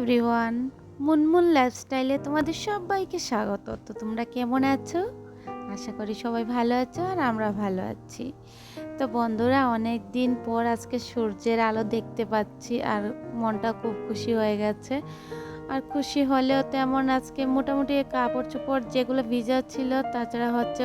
Everyone, Munmun লাইফস্টাইলে তোমাদের সবাইকে স্বাগত। তো তোমরা কেমন আছো? আশা করি সবাই ভালো আছো আর আমরা ভালো আছি। তো বন্ধুরা, অনেক দিন পর আজকে সূর্যের আলো দেখতে পাচ্ছি আর মনটা খুব খুশি হয়ে গেছে। আর খুশি হলেও তেমন আজকে মোটামুটি কাপড় চোপড় যেগুলো ভিজা ছিল, তাছাড়া হচ্ছে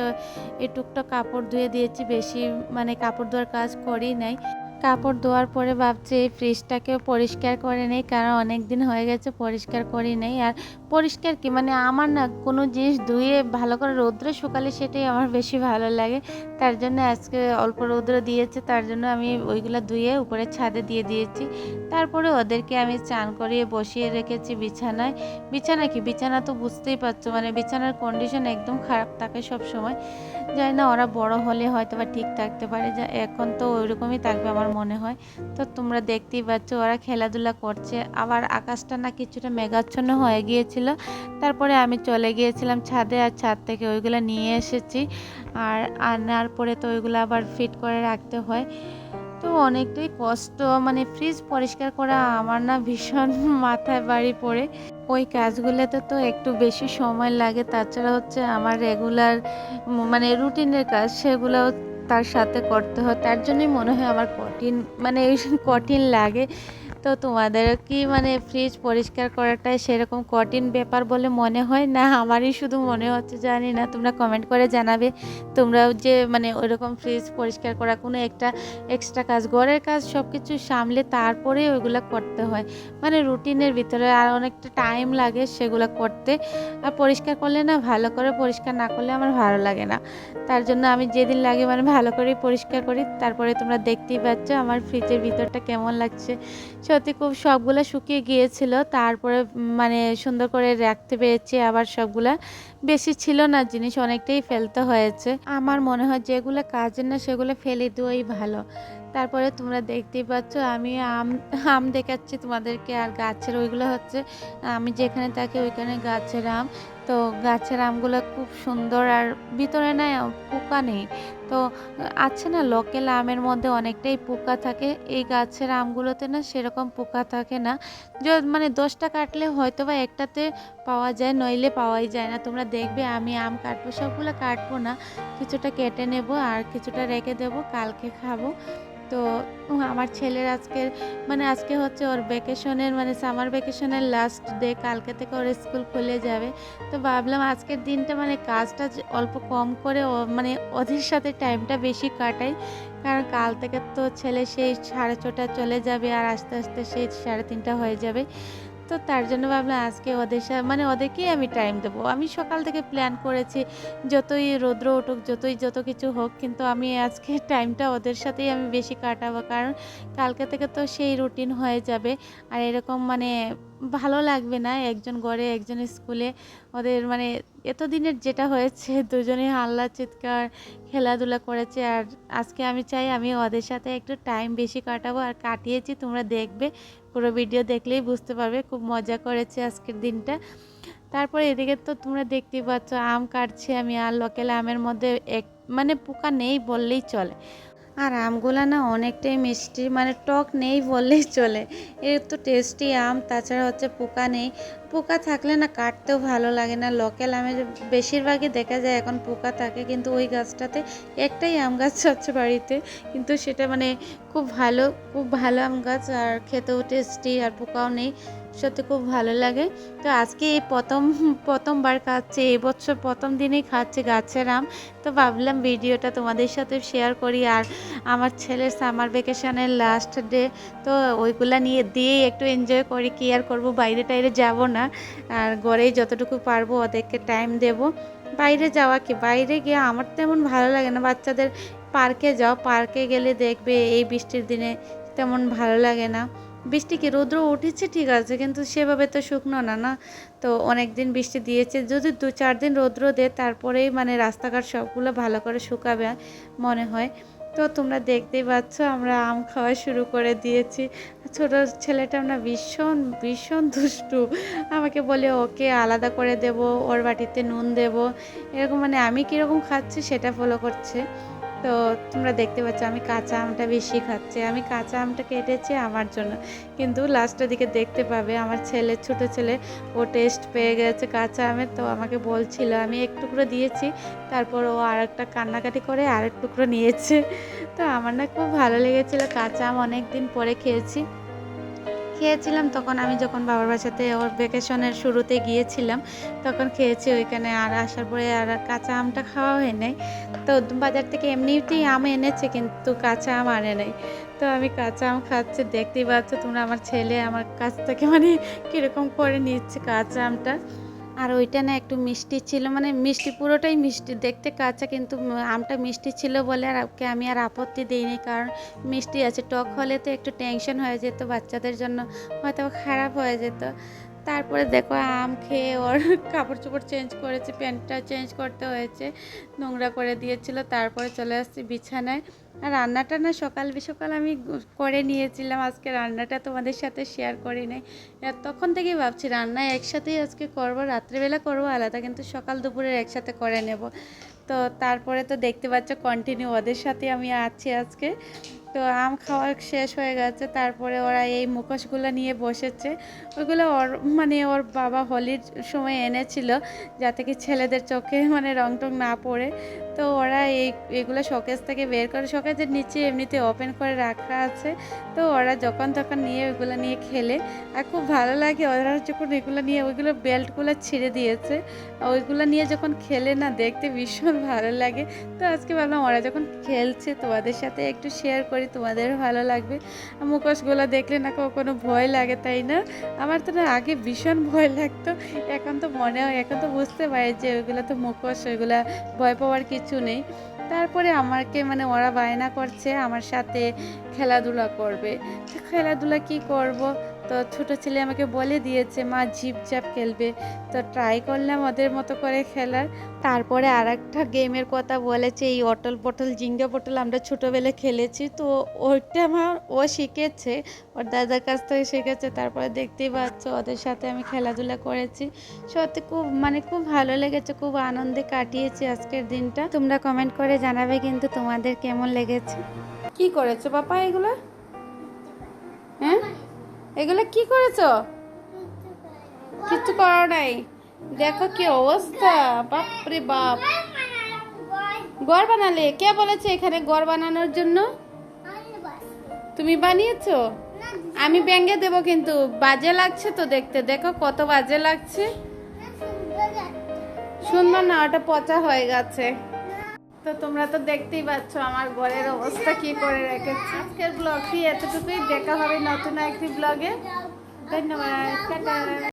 এই টুকটাক কাপড় ধুয়ে দিয়েছি, বেশি মানে কাপড় ধোয়ার কাজ করি নাই। কাপড় ধোয়ার পরে ভাবছি এই ফ্রিজটাকেও পরিষ্কার করে নেই, কারণ অনেক দিন হয়ে গেছে পরিষ্কার করি নেই। আর পরিষ্কার কি মানে আমার না কোনো জিনিস ধুয়ে ভালো করে রৌদ্রে শুকালে সেটাই আমার বেশি ভালো লাগে। তার জন্য আজকে অল্প রৌদ্র দিয়েছে, তার জন্য আমি ওইগুলো ধুয়ে উপরে ছাদে দিয়ে দিয়েছি। তারপরে ওদেরকে আমি চান করিয়ে বসিয়ে রেখেছি বিছানায়। বিছানা কি, বিছানা তো বুঝতেই পারছ মানে বিছানার কন্ডিশন একদম খারাপ থাকে সব সময় জানি না ওরা বড় হলে হয়তো বা ঠিক থাকতে পারে, যা এখন তো ওইরকমই থাকবে আমার মনে হয়। তো তোমরা দেখতেই পাচ্ছ ওরা খেলাধুলা করছে। আবার আকাশটা না কিছুটা মেঘাচ্ছন্ন হয়ে গিয়েছিল। তারপরে আমি চলে গিয়েছিলাম ছাদে আর ছাদ থেকে ওইগুলো নিয়ে এসেছি। আর আনার পরে তো ওইগুলো আবার ফিট করে রাখতে হয়। তো অনেকটাই কষ্ট। মানে ফ্রিজ পরিষ্কার করা আমার না ভীষণ মাথায় বাড়ি পড়ে। ওই কাজগুলোতে তো একটু বেশি সময় লাগে। তাছাড়া হচ্ছে আমার রেগুলার মানে রুটিনের কাজ সেগুলো তার সাথে করতে হয় তার জন্যই মনে হয় আমার কঠিন মানে কঠিন লাগে। তো তোমাদের কি মানে ফ্রিজ পরিষ্কার করাটাই সেরকম কঠিন ব্যাপার বলে মনে হয়? না, আমারই শুধু মনে হচ্ছে, জানি না, তোমরা কমেন্ট করে জানাবে। তোমরাও যে মানে ওইরকম ফ্রিজ পরিষ্কার করা, কোনো একটা এক্সট্রা কাজ, ঘরের কাজ সব কিছু সামলে তারপরে ওইগুলো করতে হয়। মানে রুটিনের ভিতরে আর অনেকটা টাইম লাগে সেগুলো করতে। আর পরিষ্কার করলে না, ভালো করে পরিষ্কার না করলে আমার ভালো লাগে না। তার জন্য আমি যেদিন লাগে মানে ভালো করে পরিষ্কার করি। তারপরে তোমরা দেখতেই পাচ্ছ আমার ফ্রিজের ভিতরটা কেমন লাগছে। সত্যি খুব সবগুলো শুকিয়ে গিয়েছিল। তারপরে মানে সুন্দর করে রাখতে পেরেছি আবার সবগুলা। বেশি ছিল না, জিনিস অনেকটাই ফেলতে হয়েছে। আমার মনে হয় যেগুলো কাজের না সেগুলো ফেলে দেওয়াই ভালো। তারপরে তোমরা দেখতেই পাচ্ছ, আমি আম আম দেখাচ্ছি তোমাদেরকে। আর গাছের ওইগুলো হচ্ছে, আমি যেখানে থাকি ওইখানে গাছের আম। তো গাছের আমগুলো খুব সুন্দর আর ভিতরে না পোকা নেই। তো আছে না লোকেল আমের মধ্যে অনেকটাই পোকা থাকে। এই গাছের আমগুলোতে না সেরকম পোকা থাকে না। মানে দশটা কাটলে হয়তো বা একটাতে পাওয়া যায়, নইলে পাওয়াই যায় না। তোমরা দেখবে আমি আম কাটবো, সবগুলো কাটবো না। কিছুটা কেটে নেব আর কিছুটা রেখে দেবো, কালকে খাব। তো আমার ছেলের আজকের মানে আজকে হচ্ছে ওর ভ্যাকেশনের মানে সামার ভ্যাকেশনের লাস্ট ডে কালকে থেকে ওর স্কুল খুলে যাবে। তো ভাবলাম আজকের দিনটা মানে কাজটা অল্প কম করে মানে ওদের সাথে টাইমটা বেশি কাটাই। কারণ কাল থেকে তো ছেলে সেই সাড়ে ছটা চলে যাবে আর আস্তে আস্তে সেই সাড়ে তিনটা হয়ে যাবে। তো তার জন্য ভাবলাম আজকে ওদের সাথে মানে ওদেরকেই আমি টাইম দেবো। আমি সকাল থেকে প্ল্যান করেছি, যতই রৌদ্র উঠুক, যতই যত কিছু হোক, কিন্তু আমি আজকে টাইমটা ওদের সাথেই আমি বেশি কাটাবো। কারণ কালকে থেকে তো সেই রুটিন হয়ে যাবে। আর এরকম মানে ভালো লাগবে না একজন ঘরে একজন স্কুলে। ওদের মানে এতদিনের যেটা হয়েছে, দুজনে হাল্লা চিৎকার খেলাধুলা করেছে আর আজকে আমি চাই আমি ওদের সাথে একটু টাইম বেশি কাটাবো আর কাটিয়েছি, তোমরা দেখবে। পুরো ভিডিও দেখলেই বুঝতে পারবে, খুব মজা করেছে আজকের দিনটা। তারপরে এদিকে তো তোমরা দেখতেই পাচ্ছ, আম কাটছি আমি আর লোকেল আমের মধ্যে এক মানে পোকা নেই বললেই চলে। আর আমগুলো না অনেকটাই মিষ্টি মানে টক নেই বললেই চলে। এর তো টেস্টি আম, তাছাড়া হচ্ছে পোকা নেই। পোকা থাকলে না কাটতেও ভালো লাগে না। লোকাল আমের বেশিরভাগই দেখা যায় এখন পোকা থাকে, কিন্তু ওই গাছটাতে একটাই আম গাছ আছে বাড়িতে। কিন্তু সেটা মানে খুব ভালো খুব ভালো আম গাছ, আর খেতেও টেস্টি আর পোকাও নেই। সত্যি খুব ভালো লাগে। তো আজকে এই প্রথম, প্রথমবার খাচ্ছে এবছর প্রথম দিনেই খাচ্ছে গাছের আম। তো ভাবলাম ভিডিওটা তোমাদের সাথে শেয়ার করি। আর আমার ছেলের সামার ভ্যাকেশনের লাস্ট ডে তো ওইগুলা নিয়ে দিয়েই একটু এনজয় করি। কি আর করব? বাইরে টাইরে যাব না। আর ঘরেই যতটুকু পারব ওদেরকে টাইম দেব। বাইরে যাওয়া কি? বাইরে গিয়ে আমার তেমন ভালো লাগে না। বাচ্চাদের পার্কে যাও। পার্কে গেলে দেখবে এই বৃষ্টির দিনে তেমন ভালো লাগে না। বৃষ্টি কি রৌদ্র উঠেছে? ঠিক আছে, কিন্তু সেভাবে তো শুকনো না না? তো অনেক দিন বৃষ্টি দিয়েছে। যদি দু চার দিন রৌদ্র দেয়, তারপরেই মানে রাস্তাঘাট সবগুলো ভালো করে শুকাবে মনে হয়। তো তোমরা দেখতেই পাচ্ছ, আমরা আম খাওয়া শুরু করে দিয়েছি। ছোট ছেলেটা আমরা ভীষণ ভীষণ দুষ্টু। আমাকে বলে, ওকে আলাদা করে দেব, ওর বাটিতে নুন দেব। এরকম মানে আমি কীরকম খাচ্ছি সেটা ফলো করছে। তো তোমরা দেখতে পাচ্ছ আমি কাঁচা আমটা বেশি খাচ্ছি। আমি কাঁচা আমটা কেটেছি আমার জন্য। কিন্তু লাস্টের দিকে দেখতে পাবে আমার ছেলে, ছোট ছেলে, ও টেস্ট পেয়ে গেছে কাঁচা আমের তো আমাকে বলছিল, আমি এক টুকরো দিয়েছি। তারপর ও আর একটা কান্নাকাটি করে আর এক টুকরো নিয়েছে। তো আমার না খুব ভালো লেগেছিলো। কাঁচা আম অনেক দিন পরে খেয়েছি। খেয়েছিলাম, তখন আমি যখন বাবার বাসাতে ওর ভ্যাকেশনের শুরুতে গিয়েছিলাম, তখন খেয়েছি ওইখানে আর আসার পরে আর কাঁচা আমটা খাওয়া হয় নাই। তো বাজার থেকে এমনিতেই আম এনেছে, কিন্তু কাঁচা আম আনে নাই। তো আমি কাঁচা আম খাচ্ছি, দেখতেই পাচ্ছ তোমরা আমার ছেলে, আমার কাছ থেকে মানে কীরকম করে নিচ্ছে কাঁচা আমটা। আর ওইটা না একটু মিষ্টি ছিল মানে মিষ্টি পুরোটাই মিষ্টি, দেখতে কাঁচা কিন্তু আমটা মিষ্টি ছিল বলে আর আমি আর আপত্তি দিইনি, কারণ মিষ্টি আছে, টক হলে তো একটু টেনশন হয়ে যেত বাচ্চাদের জন্য, হয়তো খারাপ হয়ে যেত। তারপরে দেখো আম খেয়ে ওর কাপড় চোপড় চেঞ্জ করেছে প্যান্টটা চেঞ্জ করতে হয়েছে, নোংরা করে দিয়েছিল, তারপরে চলে আসছি বিছানায়। আর রান্নাটা না সকাল সকাল আমি করে নিয়েছিলাম, আজকে রান্নাটা তোমাদের সাথে শেয়ার করি নাই। তখন থেকেই ভাবছি, রান্না একসাথেই আজকে করব, রাত্রেবেলা করব আলাদা, কিন্তু সকাল দুপুরের একসাথে করে নেব। তো তারপরে তো দেখতে পাচ্ছ কন্টিনিউ ওদের সাথে আমি আছি আজকে। তো আম খাওয়া শেষ হয়ে গেছে। তারপরে ওরা এই মুখোশগুলো নিয়ে বসেছে। ওইগুলো ওর মানে ওর বাবা হোলির সময় এনেছিল যাতে কি ছেলেদের চোখে মানে রং টং না পড়ে। তো ওরা এই, এগুলো শোকেস থেকে বের করে শোকেজের নিচে এমনিতে ওপেন করে রাখা আছে। তো ওরা যখন তখন নিয়ে ওইগুলো নিয়ে খেলে। আর খুব ভালো লাগে ওরা যখন এগুলো নিয়ে, ওইগুলো বেল্টগুলো ছিঁড়ে দিয়েছে। ওইগুলো নিয়ে যখন খেলে না, দেখতে ভীষণ ভালো লাগে। তো আজকে ভাবলাম ওরা যখন খেলছে, তোমাদের সাথে একটু শেয়ার করি, তোমাদের ভালো লাগবে। মুখোশগুলো দেখলে না কোনো ভয় লাগে, তাই না? আমার তো না আগে ভীষণ ভয় লাগতো। এখন তো মনে হয় এখন তো বুঝতে পারি যে ওইগুলো তো মুখোশ, ওইগুলো ভয় পাওয়ার কিছু নেই। তারপরে আমাকে মানে ওরা বায়না করছে আমার সাথে খেলাধুলা করবে। খেলাধুলা কি করব? তো ছোট ছেলে আমাকে বলে দিয়েছে, মা ঝিপঝাপ খেলবে। তো ট্রাই করলাম ওদের মতো করে খেলার। তারপরে আর একটা গেমের কথা বলেছে, এই অটল পটল, জিঙ্গা পটল আমরা ছোটোবেলায় খেলেছি। তো ওইটা আমার ও শিখেছে, ওর দাদার কাছ থেকে শিখেছে। তারপরে দেখতেই পাচ্ছ, ওদের সাথে আমি খেলাধুলা করেছি। সত্যি খুব মানে খুব ভালো লেগেছে, খুব আনন্দে কাটিয়েছি আজকের দিনটা। তোমরা কমেন্ট করে জানাবে কিন্তু তোমাদের কেমন লেগেছে। কি করেছ বাপা এগুলো? হ্যাঁ? এগুলো কি করেছ? কিচ্ছু করো নাই। দেখো কি অবস্থা। বাপরে বাপ। গড় বানালে? কে বলেছে এখানে গড় বানানোর জন্য? তুমি বানিয়েছো? আমি ব্যাঙ্গে দেবো কিন্তু। বাজে লাগছে তো দেখতে। দেখো কত বাজে লাগছে। সুন্দর না, ওটা পচা হয়ে গেছে। তো তোমরা তো দেখতেই পাচ্ছ আমার ঘরের অবস্থা কি করে রেখেছি। আজকের ব্লগটি এতটুকুই। দেখা হবে নতুন একটি ব্লগে ধন্যবাদ।